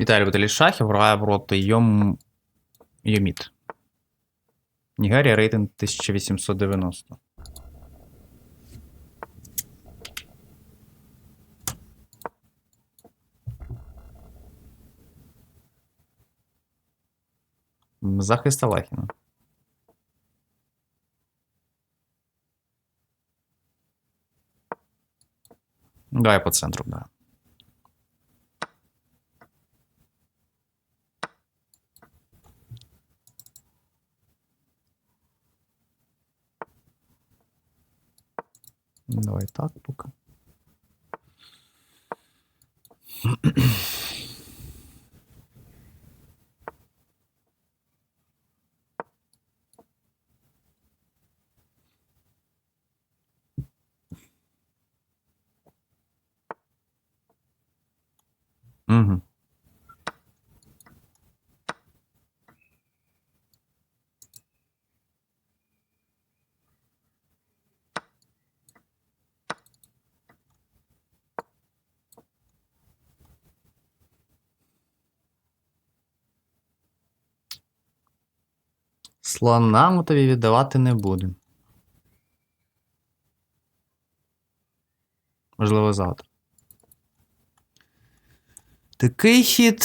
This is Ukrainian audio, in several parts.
Віталій любителі шахів грає проти Йом... Йоміт. Нігерія рейтинг 1890. М, Захист Алахіна. Давай по центру, да. Давай так пока. Угу. Слона тобі віддавати не будемо. Можливо, завтра. Такий хід.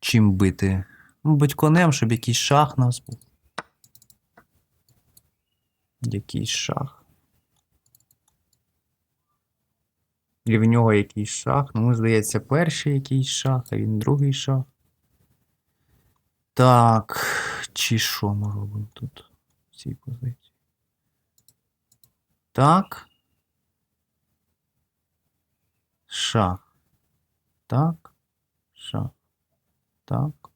Чим бити? Мабуть, конем, щоб якийсь шах нас був. Якийсь шах. І в нього якийсь шах. Ну, здається, перший якийсь шах, а він другий шах. Так. Чи що ми робимо тут? В цій позиції? Так. Шах. Так. Шах. Так.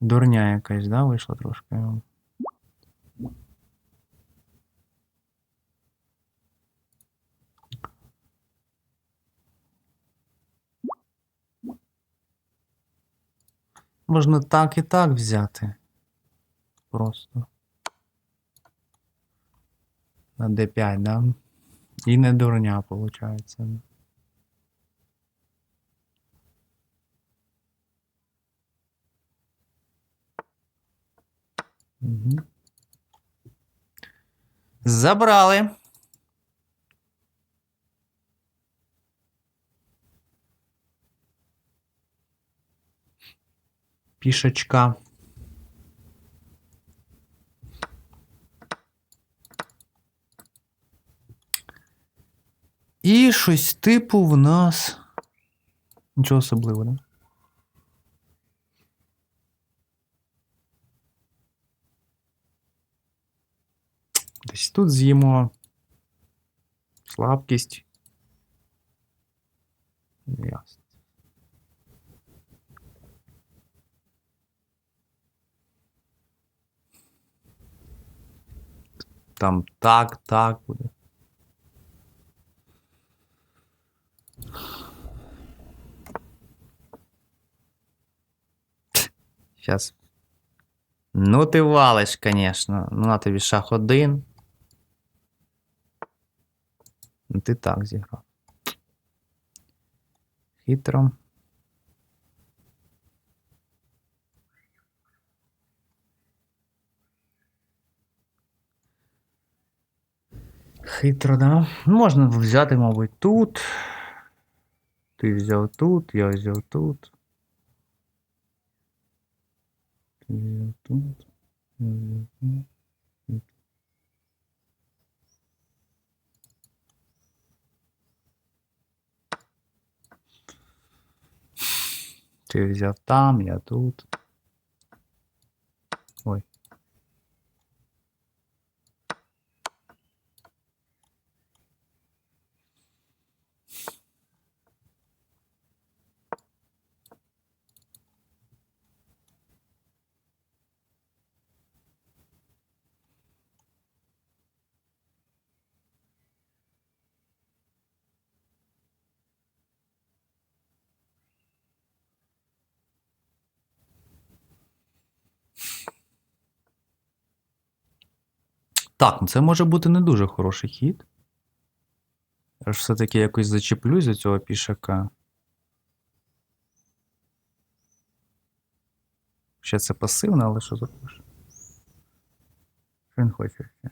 Дурня якась, да, вийшла трошки. Можна так і так взяти. Просто. На D5, да? І не дурня, виходить. Угу. Забрали. Пішечка. І щось типу в нас. Нічого особливого, да? Десь тут з'їмо. Слабкість. Там так, так буде. Сейчас. Ну, ти валиш, конечно. Ну, на тобі шах один. Ну, ти так зіграв. Хитро. Хитро, да? Можна взяти, мабуть, тут. Ти взяв тут, я взяв тут. Ти взяв тут. Я взяв тут. Ти там, я тут. Так, ну це може бути не дуже хороший хід. Я ж все-таки якось зачеплюсь за цього пішака. Ще це пасивно, але що зробиш? Що він хоче ще?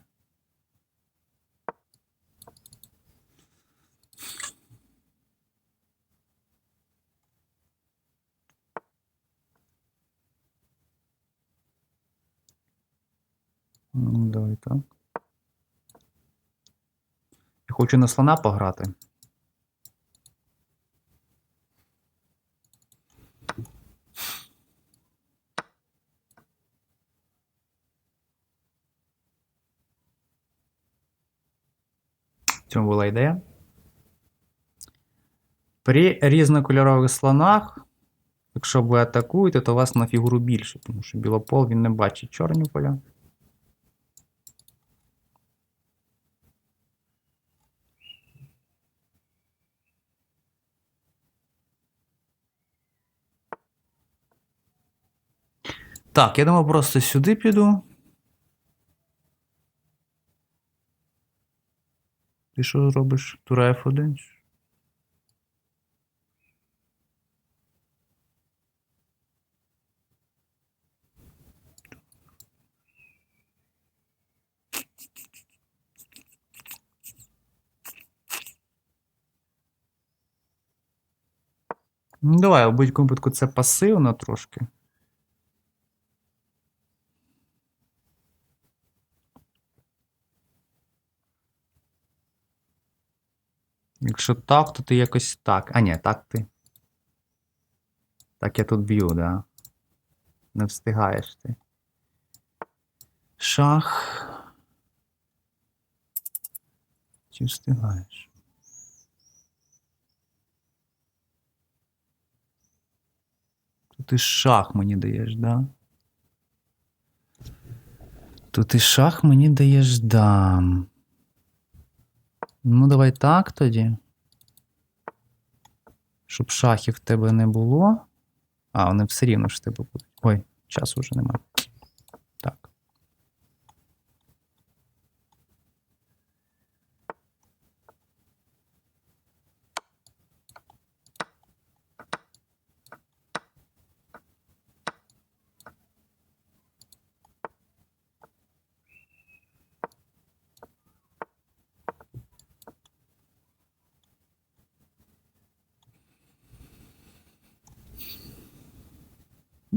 Давай так. Хочу на слона пограти. В цьому була ідея. При різнокольорових слонах, якщо ви атакуєте, то у вас на фігуру більше, тому що білопол він не бачить чорні поля. Так, я думаю, просто сюди піду. Ти що робиш? Тура F1? Ну, давай, у будь-якому випадку це пасивно трошки. Якщо так, то ти якось так. А ні, так ти. Так я тут б'ю, да. Не встигаєш ти. Шах. Чи встигаєш? Тут ти шах мені даєш, да? Тут ти шах мені даєш дам. Ну, давай так тоді. Щоб шахів в тебе не було. А, вони все рівно ж в тебе будуть. Ой, часу вже нема. Так.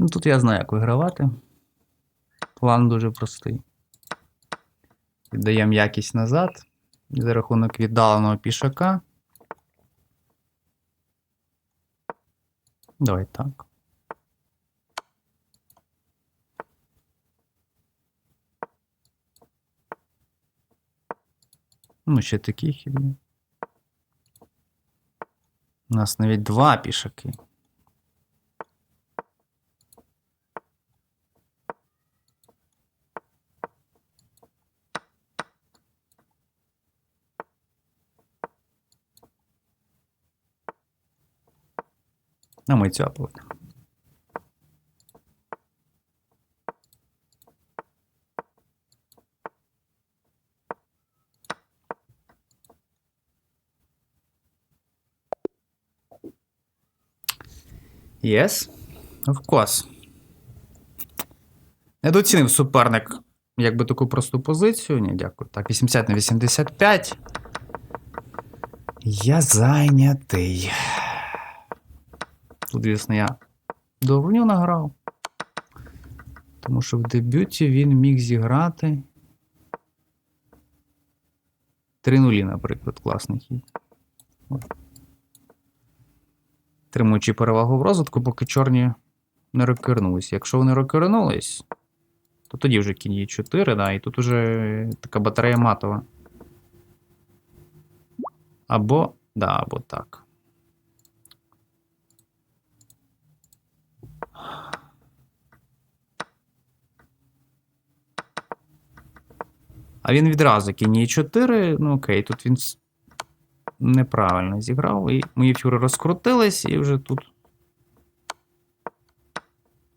Ну, тут я знаю, як вигравати. План дуже простий. Віддаємо якість назад. За рахунок віддаленого пішака. Давай так. Ну, ще такий хід. У нас навіть два пішаки. А ми цяпали. Yes, of course. Недооцінив суперник якби таку просту позицію. Ні, дякую. Так, 80 на 85. Я зайнятий. Тут, звісно, я довольно награв. Тому що в дебюті він міг зіграти. 3 нулі, наприклад, класний хід. Тримуючи перевагу в розвитку, поки чорні не рокернулись. Якщо вони рокернулись, то тоді вже кінь є 4, да, і тут уже така батарея матова. Або, да, або так. А він відразу кінь 4. Ну окей, тут він неправильно зіграв. І мої фюри розкрутились, і вже тут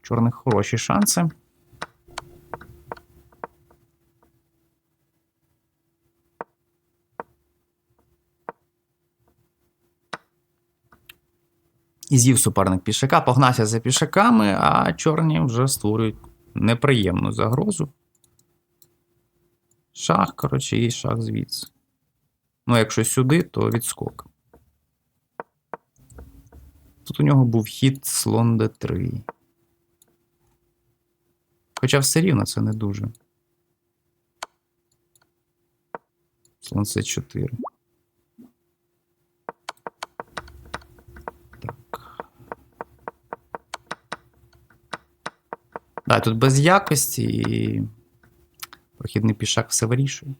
чорних хороші шанси. І з'їв суперник пішака, погнався за пішаками, а чорні вже створюють неприємну загрозу. Шах, коротше, і шах звідси. Ну, якщо сюди, то відскок. Тут у нього був хід слон d3. Хоча все рівно це не дуже. Слон c4. Так. Да, тут без якості і прохідний пішак все вирішує.